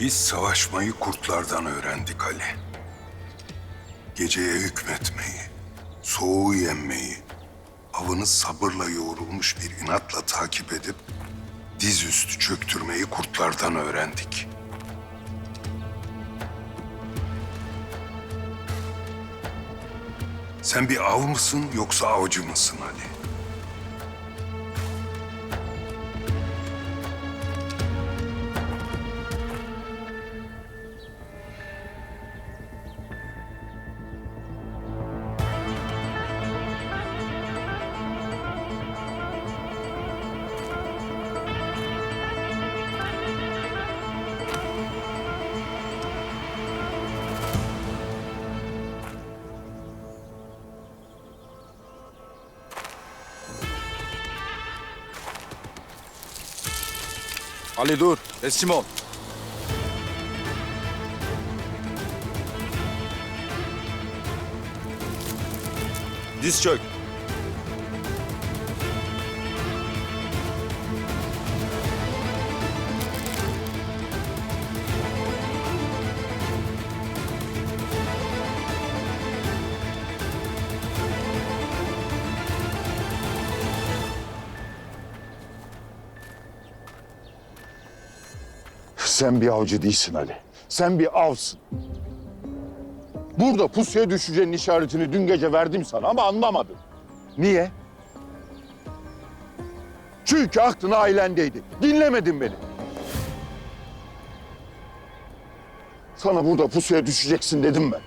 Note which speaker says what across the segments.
Speaker 1: Biz savaşmayı kurtlardan öğrendik Ali. Geceye hükmetmeyi, soğuğu yenmeyi, avını sabırla yoğrulmuş bir inatla takip edip dizüstü çöktürmeyi kurtlardan öğrendik. Sen bir av mısın yoksa avcı mısın Ali?
Speaker 2: Ali dur. Teslim ol. Diz çök.
Speaker 3: Sen bir avcı değilsin Ali. Sen bir avsın. Burada pusuya düşeceğin işaretini dün gece verdim sana ama anlamadın. Niye? Çünkü aklın ailendeydi. Dinlemedin beni. Sana burada pusuya düşeceksin dedim ben.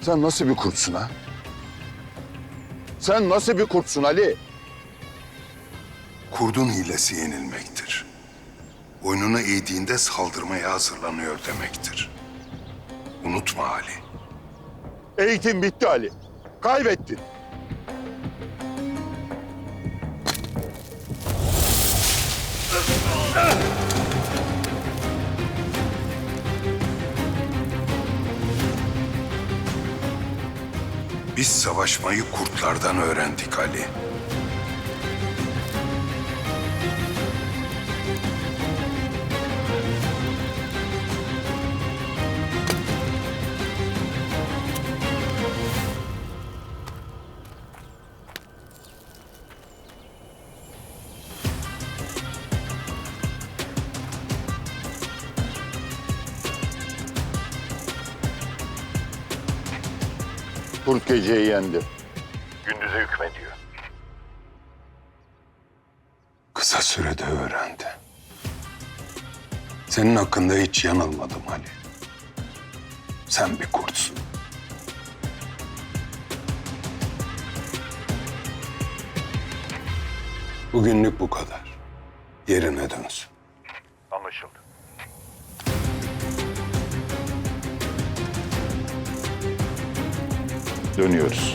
Speaker 3: Sen nasıl bir kurtsun ha? Sen nasıl bir kurtsun Ali?
Speaker 1: Kurdun hilesi yenilmektir. Boynunu eğdiğinde saldırmaya hazırlanıyor demektir. Unutma Ali.
Speaker 3: Eğitim bitti Ali. Kaybettin.
Speaker 1: Biz savaşmayı kurtlardan öğrendik Ali.
Speaker 3: Kurt geceyi yendi.
Speaker 4: Gündüze hükmediyor.
Speaker 1: Kısa sürede öğrendi. Senin hakkında hiç yanılmadım Ali. Sen bir kurtsun. Bugünlük bu kadar. Yerine dönsün.
Speaker 4: Anlaşıldı.
Speaker 3: Dönüyoruz.